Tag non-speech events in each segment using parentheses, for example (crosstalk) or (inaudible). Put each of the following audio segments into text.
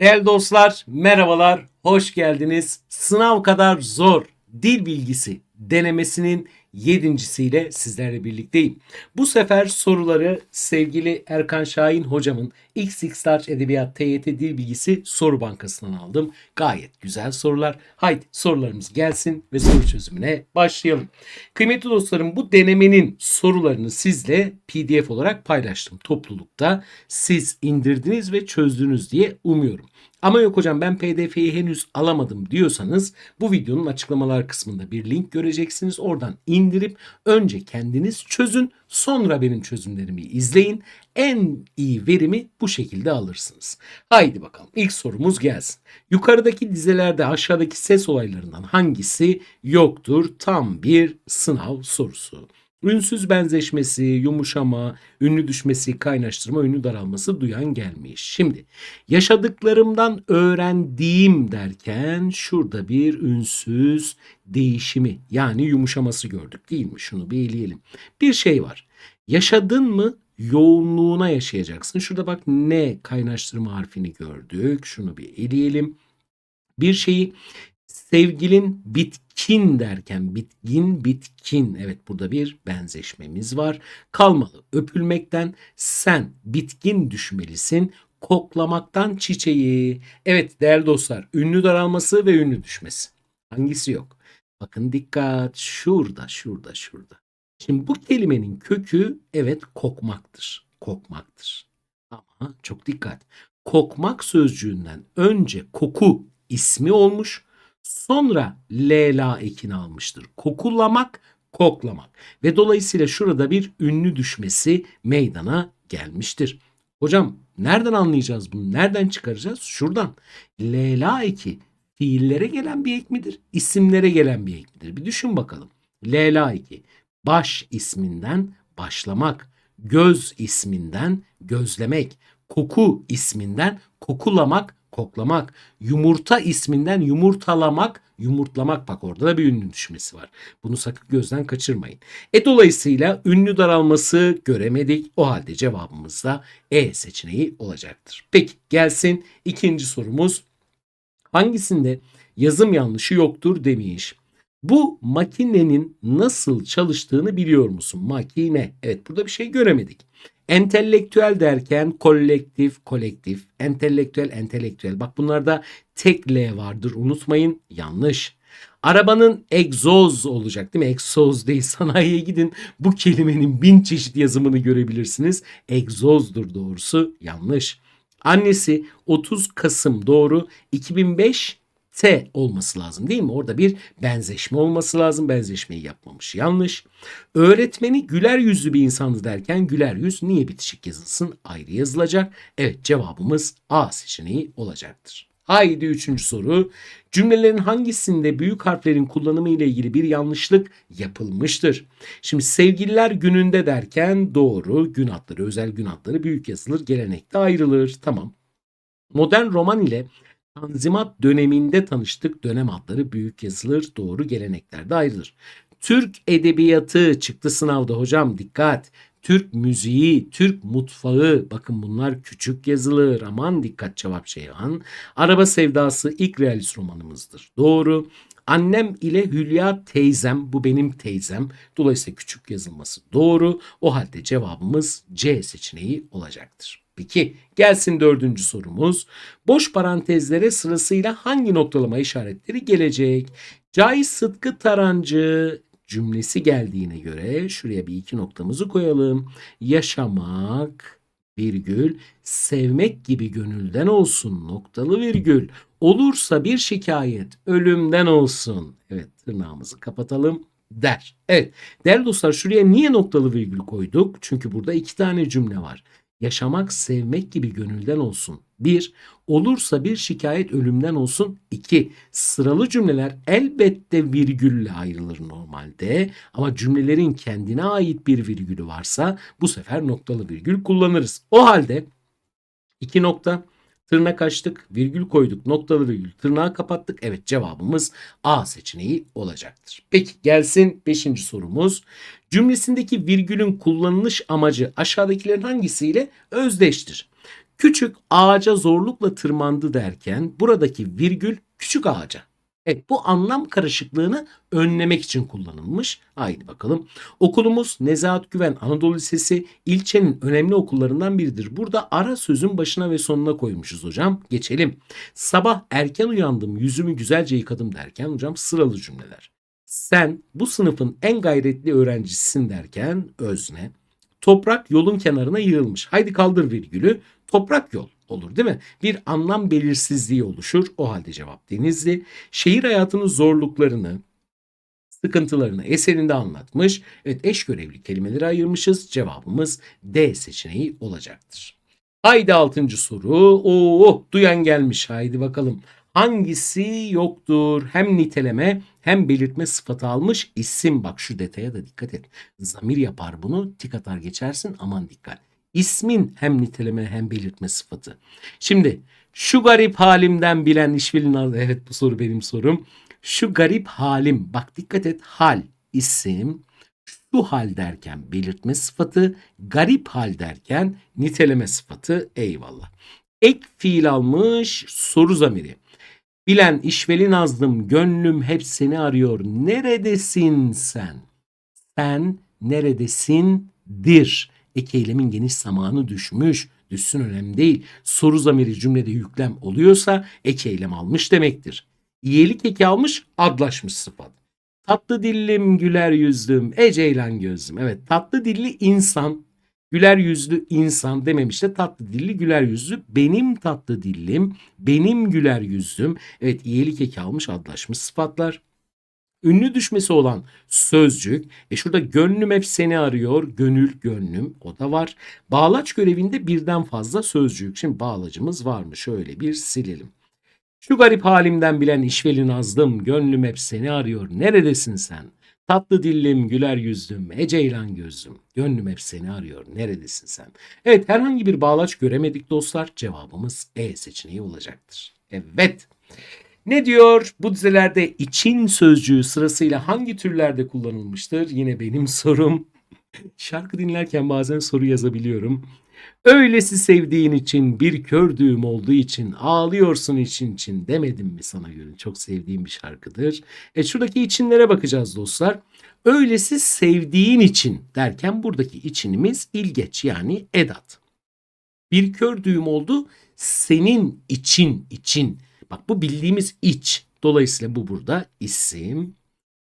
Değerli dostlar, merhabalar, hoş geldiniz. Sınav kadar zor dil bilgisi denemesinin yedincisiyle sizlerle birlikteyim. Bu sefer soruları sevgili Erkan Şahin hocamın XX Large Edebiyat TYT Dil Bilgisi soru bankasından aldım. Gayet güzel sorular. Haydi sorularımız gelsin ve soru çözümüne başlayalım. Kıymetli dostlarım bu denemenin sorularını sizle PDF olarak paylaştım toplulukta. Siz indirdiniz ve çözdünüz diye umuyorum. Ama yok hocam ben PDF'yi henüz alamadım diyorsanız bu videonun açıklamalar kısmında bir link göreceksiniz. Oradan indirip önce kendiniz çözün sonra benim çözümlerimi izleyin. En iyi verimi bu şekilde alırsınız. Haydi bakalım ilk sorumuz gelsin. Yukarıdaki dizelerde aşağıdaki ses olaylarından hangisi yoktur? Tam bir sınav sorusu. Ünsüz benzeşmesi, yumuşama, ünlü düşmesi, kaynaştırma, ünlü daralması duyan gelmiş. Şimdi yaşadıklarımdan öğrendiğim derken şurada bir ünsüz değişimi yani yumuşaması gördük değil mi? Şunu bir eleyelim. Bir şey var. Yaşadın mı yoğunluğuna yaşayacaksın. Şurada bak ne kaynaştırma harfini gördük. Şunu bir eleyelim. Bir şeyi sevgilin bitkin derken bitkin bitkin evet burada bir benzeşmemiz var. Kalmalı öpülmekten sen bitkin düşmelisin koklamaktan çiçeği. Evet değerli dostlar ünlü daralması ve ünlü düşmesi. Hangisi yok? Bakın dikkat şurada şurada şurada. Şimdi bu kelimenin kökü evet kokmaktır. Kokmaktır. Ama çok dikkat. Kokmak sözcüğünden önce koku ismi olmuş sonra lela ekini almıştır. Kokulamak, koklamak ve dolayısıyla şurada bir ünlü düşmesi meydana gelmiştir. Hocam nereden anlayacağız bunu? Nereden çıkaracağız? Şuradan. Lela eki fiillere gelen bir ek midir? İsimlere gelen bir ek midir? Bir düşün bakalım. Lela eki baş isminden başlamak, göz isminden gözlemek, koku isminden kokulamak, koklamak, yumurta isminden yumurtalamak, yumurtlamak bak orada da bir ünlü düşmesi var. Bunu sakın gözden kaçırmayın. E dolayısıyla ünlü daralması göremedik. O halde cevabımız da E seçeneği olacaktır. Peki gelsin ikinci sorumuz. Hangisinde yazım yanlışı yoktur demiş. Bu makinenin nasıl çalıştığını biliyor musun? Makine. Evet burada bir şey göremedik. Entelektüel derken kolektif, kolektif, entelektüel, entelektüel. Bak bunlarda tek L vardır unutmayın. Yanlış. Arabanın egzoz olacak değil mi? Egzoz değil. (laughs) Sanayiye gidin. Bu kelimenin bin çeşit yazımını görebilirsiniz. Egzozdur doğrusu. Yanlış. Annesi 30 Kasım doğru 2005 T olması lazım değil mi? Orada bir benzeşme olması lazım. Benzeşmeyi yapmamış. Yanlış. Öğretmeni güler yüzlü bir insandı derken güler yüz niye bitişik yazılsın? Ayrı yazılacak. Evet cevabımız A seçeneği olacaktır. Haydi üçüncü soru. Cümlelerin hangisinde büyük harflerin kullanımı ile ilgili bir yanlışlık yapılmıştır? Şimdi sevgililer gününde derken doğru gün adları, özel gün adları büyük yazılır, gelenekte ayrılır. Tamam. Modern roman ile Tanzimat döneminde tanıştık. Dönem adları büyük yazılır. Doğru geleneklerde ayrılır. Türk edebiyatı çıktı sınavda hocam dikkat. Türk müziği, Türk mutfağı bakın bunlar küçük yazılır. Aman dikkat cevap Şeyhan. Araba sevdası ilk realist romanımızdır. Doğru. Annem ile Hülya teyzem bu benim teyzem. Dolayısıyla küçük yazılması doğru. O halde cevabımız C seçeneği olacaktır. Peki gelsin dördüncü sorumuz. Boş parantezlere sırasıyla hangi noktalama işaretleri gelecek? Cahit Sıtkı Tarancı cümlesi geldiğine göre şuraya bir iki noktamızı koyalım. Yaşamak virgül sevmek gibi gönülden olsun noktalı virgül olursa bir şikayet ölümden olsun. Evet tırnağımızı kapatalım der. Evet değerli dostlar şuraya niye noktalı virgül koyduk? Çünkü burada iki tane cümle var. Yaşamak, sevmek gibi gönülden olsun. 1. Olursa bir şikayet ölümden olsun. 2. Sıralı cümleler elbette virgülle ayrılır normalde. Ama cümlelerin kendine ait bir virgülü varsa bu sefer noktalı virgül kullanırız. O halde 2 nokta tırnak açtık, virgül koyduk, noktalı virgül, tırnağı kapattık. Evet cevabımız A seçeneği olacaktır. Peki gelsin 5. sorumuz. Cümlesindeki virgülün kullanılış amacı aşağıdakilerin hangisiyle özdeştir? Küçük ağaca zorlukla tırmandı derken buradaki virgül küçük ağaca. Evet bu anlam karışıklığını önlemek için kullanılmış. Haydi bakalım. Okulumuz Nezahat Güven Anadolu Lisesi ilçenin önemli okullarından biridir. Burada ara sözün başına ve sonuna koymuşuz hocam. Geçelim. Sabah erken uyandım yüzümü güzelce yıkadım derken hocam sıralı cümleler. Sen bu sınıfın en gayretli öğrencisisin derken özne. Toprak yolun kenarına yığılmış. Haydi kaldır virgülü. Toprak yol olur değil mi? Bir anlam belirsizliği oluşur. O halde cevap Denizli. Şehir hayatının zorluklarını, sıkıntılarını eserinde anlatmış. Evet eş görevli kelimeleri ayırmışız. Cevabımız D seçeneği olacaktır. Haydi altıncı soru. Oo, duyan gelmiş. Haydi bakalım. Hangisi yoktur? Hem niteleme hem belirtme sıfatı almış isim. Bak şu detaya da dikkat et. Zamir yapar bunu. Tik atar geçersin. Aman dikkat. İsmin hem niteleme hem belirtme sıfatı. Şimdi şu garip halimden bilen işvilin evet bu soru benim sorum. Şu garip halim bak dikkat et hal isim şu hal derken belirtme sıfatı garip hal derken niteleme sıfatı eyvallah. Ek fiil almış soru zamiri. Bilen işveli nazlım gönlüm hep seni arıyor. Neredesin sen? Sen neredesindir? Ek eylemin geniş zamanı düşmüş. Düşsün önemli değil. Soru zamiri cümlede yüklem oluyorsa ek eylem almış demektir. İyilik eki almış adlaşmış sıfat. Tatlı dillim güler yüzlüm e ceylan gözlüm. Evet tatlı dilli insan güler yüzlü insan dememiş de tatlı dilli güler yüzlü. Benim tatlı dillim benim güler yüzlüm. Evet iyilik eki almış adlaşmış sıfatlar. Ünlü düşmesi olan sözcük. E şurada gönlüm hep seni arıyor. Gönül, gönlüm o da var. Bağlaç görevinde birden fazla sözcük. Şimdi bağlacımız var mı? Şöyle bir silelim. Şu garip halimden bilen işveli nazlım, gönlüm hep seni arıyor. Neredesin sen? Tatlı dillim, güler yüzlüm, eceylan gözlüm. Gönlüm hep seni arıyor. Neredesin sen? Evet herhangi bir bağlaç göremedik dostlar. Cevabımız E seçeneği olacaktır. Evet. Ne diyor? Bu dizelerde için sözcüğü sırasıyla hangi türlerde kullanılmıştır? Yine benim (laughs) sorum. Şarkı dinlerken bazen soru yazabiliyorum. Öylesi sevdiğin için bir kördüğüm olduğu için ağlıyorsun için için demedim mi sana göre? Çok sevdiğim bir şarkıdır. E şuradaki içinlere bakacağız dostlar. Öylesi sevdiğin için derken buradaki içinimiz ilgeç yani edat. Bir kör düğüm oldu senin için için. Bak bu bildiğimiz iç. Dolayısıyla bu burada isim.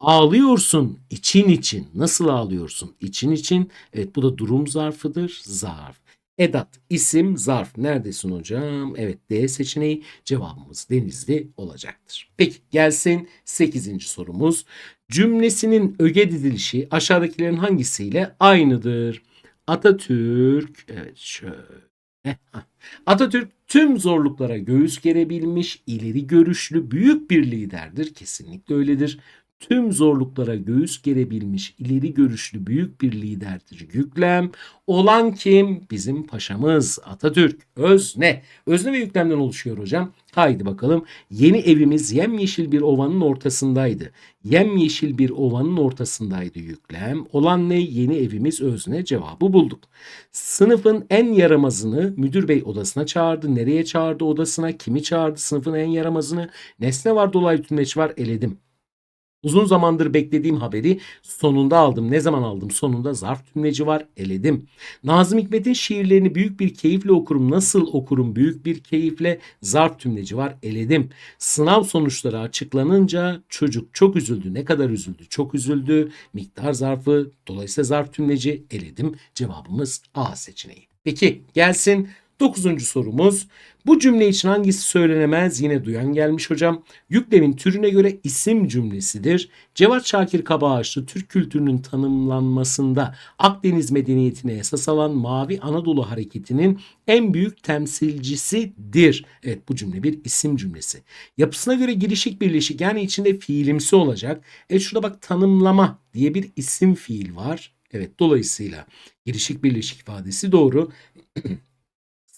Ağlıyorsun için için. Nasıl ağlıyorsun? İçin için. Evet bu da durum zarfıdır. Zarf. Edat, isim, zarf. Neredesin hocam? Evet D seçeneği cevabımız Denizli olacaktır. Peki gelsin 8. sorumuz. Cümlesinin öge dizilişi aşağıdakilerin hangisiyle aynıdır? Atatürk, evet şöyle. (laughs) Atatürk tüm zorluklara göğüs gerebilmiş, ileri görüşlü, büyük bir liderdir. Kesinlikle öyledir. Tüm zorluklara göğüs gerebilmiş, ileri görüşlü, büyük bir liderdir. Yüklem olan kim? Bizim paşamız Atatürk. Özne. Özne ve yüklemden oluşuyor hocam. Haydi bakalım. Yeni evimiz yemyeşil bir ovanın ortasındaydı. Yemyeşil bir ovanın ortasındaydı yüklem. Olan ne? Yeni evimiz özne. Cevabı bulduk. Sınıfın en yaramazını müdür bey odasına çağırdı. Nereye çağırdı odasına? Kimi çağırdı? Sınıfın en yaramazını. Nesne var dolaylı tümleç var. Eledim. Uzun zamandır beklediğim haberi sonunda aldım. Ne zaman aldım? Sonunda zarf tümleci var. Eledim. Nazım Hikmet'in şiirlerini büyük bir keyifle okurum. Nasıl okurum? Büyük bir keyifle zarf tümleci var. Eledim. Sınav sonuçları açıklanınca çocuk çok üzüldü. Ne kadar üzüldü? Çok üzüldü. Miktar zarfı dolayısıyla zarf tümleci eledim. Cevabımız A seçeneği. Peki gelsin Dokuzuncu sorumuz. Bu cümle için hangisi söylenemez? Yine duyan gelmiş hocam. Yüklemin türüne göre isim cümlesidir. Cevat Şakir Kabağaçlı Türk kültürünün tanımlanmasında Akdeniz medeniyetine esas alan Mavi Anadolu Hareketi'nin en büyük temsilcisidir. Evet bu cümle bir isim cümlesi. Yapısına göre girişik birleşik yani içinde fiilimsi olacak. E şurada bak tanımlama diye bir isim fiil var. Evet dolayısıyla girişik birleşik ifadesi doğru. (clears throat)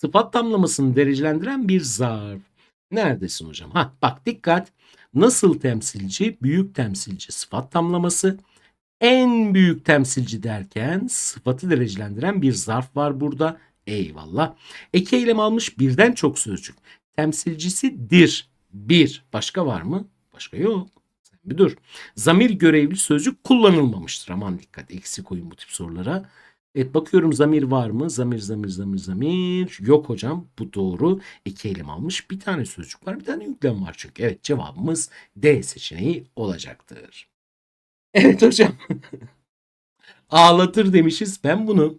sıfat tamlamasını derecelendiren bir zarf. Neredesin hocam? Ha bak dikkat. Nasıl temsilci? Büyük temsilci sıfat tamlaması. En büyük temsilci derken sıfatı derecelendiren bir zarf var burada. Eyvallah. Eki eylem almış birden çok sözcük. Temsilcisi dir. Bir. Başka var mı? Başka yok. Sen bir dur. Zamir görevli sözcük kullanılmamıştır. Aman dikkat eksi koyun bu tip sorulara. Evet bakıyorum zamir var mı? Zamir, zamir, zamir, zamir. Yok hocam bu doğru. İki eylem almış. Bir tane sözcük var. Bir tane yüklem var çünkü. Evet cevabımız D seçeneği olacaktır. Evet hocam. (laughs) Ağlatır demişiz. Ben bunu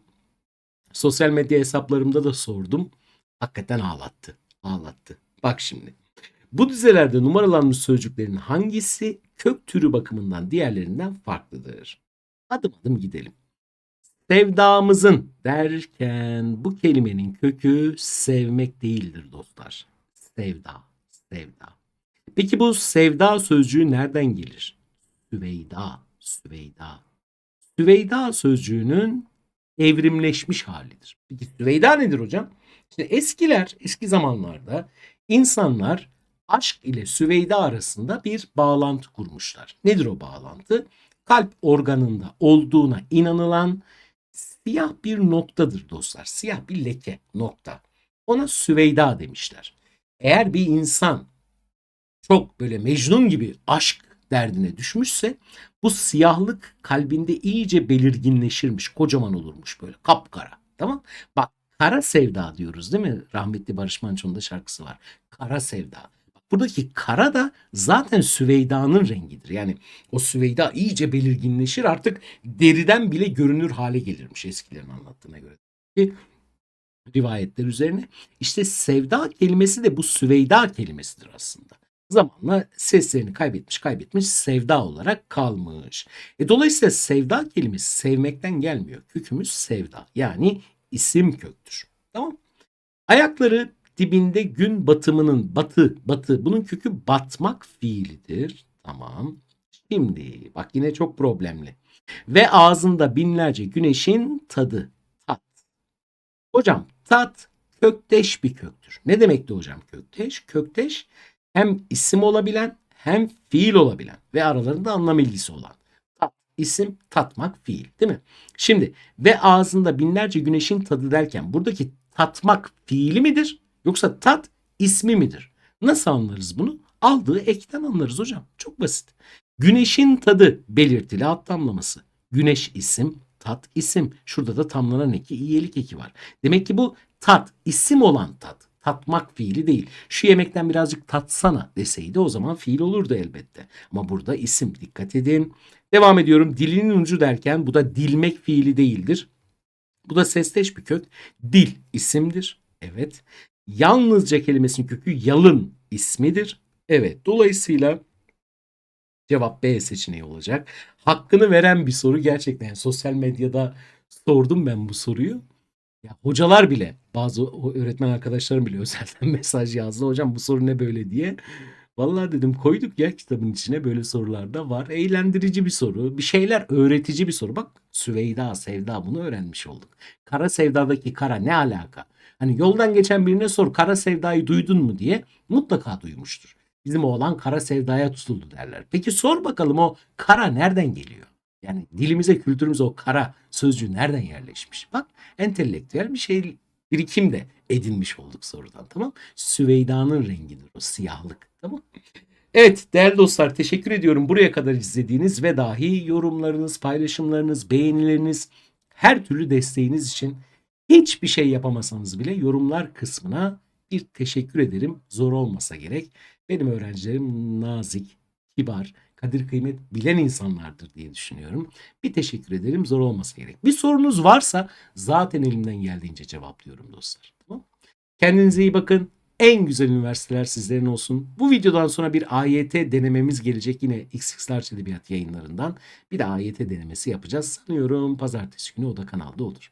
sosyal medya hesaplarımda da sordum. Hakikaten ağlattı. Ağlattı. Bak şimdi. Bu dizelerde numaralanmış sözcüklerin hangisi kök türü bakımından diğerlerinden farklıdır? Adım adım gidelim. Sevdamızın derken bu kelimenin kökü sevmek değildir dostlar. Sevda, sevda. Peki bu sevda sözcüğü nereden gelir? Süveyda, Süveyda. Süveyda sözcüğünün evrimleşmiş halidir. Peki Süveyda nedir hocam? İşte eskiler, eski zamanlarda insanlar aşk ile Süveyda arasında bir bağlantı kurmuşlar. Nedir o bağlantı? Kalp organında olduğuna inanılan siyah bir noktadır dostlar. Siyah bir leke nokta. Ona Süveyda demişler. Eğer bir insan çok böyle Mecnun gibi aşk derdine düşmüşse bu siyahlık kalbinde iyice belirginleşirmiş. Kocaman olurmuş böyle kapkara. Tamam? Bak kara sevda diyoruz değil mi? Rahmetli Barış Manço'nun da şarkısı var. Kara sevda. Buradaki kara da zaten Süveyda'nın rengidir. Yani o Süveyda iyice belirginleşir artık deriden bile görünür hale gelirmiş eskilerin anlattığına göre. Ki rivayetler üzerine. İşte sevda kelimesi de bu Süveyda kelimesidir aslında. Zamanla seslerini kaybetmiş kaybetmiş sevda olarak kalmış. E, dolayısıyla sevda kelimesi sevmekten gelmiyor. Kökümüz sevda yani isim köktür. Tamam Ayakları dibinde gün batımının batı batı bunun kökü batmak fiilidir. Tamam. Şimdi bak yine çok problemli. Ve ağzında binlerce güneşin tadı. Tat. Hocam tat kökteş bir köktür. Ne demekti hocam kökteş? Kökteş hem isim olabilen hem fiil olabilen ve aralarında anlam ilgisi olan. Tat, isim, tatmak, fiil değil mi? Şimdi ve ağzında binlerce güneşin tadı derken buradaki tatmak fiili midir? Yoksa tat ismi midir? Nasıl anlarız bunu? Aldığı ekten anlarız hocam. Çok basit. Güneşin tadı belirtili alt tamlaması. Güneş isim, tat isim. Şurada da tamlanan eki iyilik eki var. Demek ki bu tat isim olan tat. Tatmak fiili değil. Şu yemekten birazcık tatsana deseydi o zaman fiil olurdu elbette. Ama burada isim dikkat edin. Devam ediyorum. Dilinin ucu derken bu da dilmek fiili değildir. Bu da sesteş bir kök. Dil isimdir. Evet. Yalnızca kelimesinin kökü yalın ismidir. Evet. Dolayısıyla cevap B seçeneği olacak. Hakkını veren bir soru gerçekten. Yani sosyal medyada sordum ben bu soruyu. Ya hocalar bile bazı öğretmen arkadaşlarım bile (laughs) özelden mesaj yazdı. Hocam bu soru ne böyle diye. Vallahi dedim koyduk ya kitabın içine böyle sorular da var. Eğlendirici bir soru. Bir şeyler öğretici bir soru. Bak Süveyda, Sevda bunu öğrenmiş olduk. Kara Sevda'daki kara ne alaka? Hani yoldan geçen birine sor Kara Sevda'yı duydun mu diye mutlaka duymuştur. Bizim oğlan Kara Sevda'ya tutuldu derler. Peki sor bakalım o kara nereden geliyor? Yani dilimize, kültürümüze o kara sözcüğü nereden yerleşmiş? Bak entelektüel bir şey birikim de edinmiş olduk sorudan tamam. Süveyda'nın rengidir o siyahlık tamam. Evet değerli dostlar teşekkür ediyorum buraya kadar izlediğiniz ve dahi yorumlarınız, paylaşımlarınız, beğenileriniz, her türlü desteğiniz için hiçbir şey yapamasanız bile yorumlar kısmına bir teşekkür ederim. Zor olmasa gerek. Benim öğrencilerim nazik, kibar, kadir kıymet bilen insanlardır diye düşünüyorum. Bir teşekkür ederim zor olmasa gerek. Bir sorunuz varsa zaten elimden geldiğince cevaplıyorum dostlar. Tamam Kendinize iyi bakın. En güzel üniversiteler sizlerin olsun. Bu videodan sonra bir AYT denememiz gelecek yine XX Large Edebiyat yayınlarından. Bir de AYT denemesi yapacağız. Sanıyorum pazartesi günü o da kanalda olur.